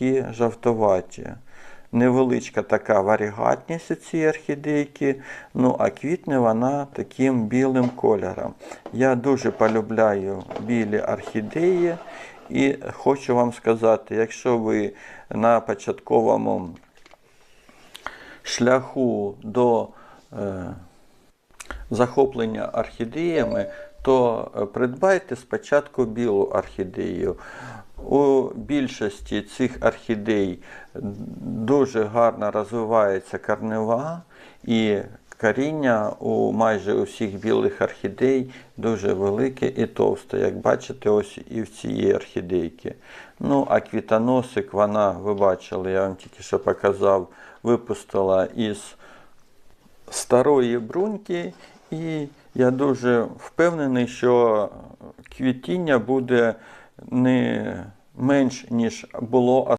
такі жовтуваті. Невеличка така варігатність у цієї орхідейки, ну а квітне вона таким білим кольором. Я дуже полюбляю білі орхідеї і хочу вам сказати, якщо ви на початковому шляху до е, захоплення орхідеями, то е, придбайте спочатку білу орхідею. У більшості цих орхідей дуже гарно розвивається корнева і коріння у майже усіх білих орхідей дуже велике і товсте, як бачите, ось і в цієї орхідейки. Ну, а квітоносик, вона, ви бачили, я вам тільки що показав, випустила із старої бруньки, і я дуже впевнений, що квітіння буде не менш, ніж було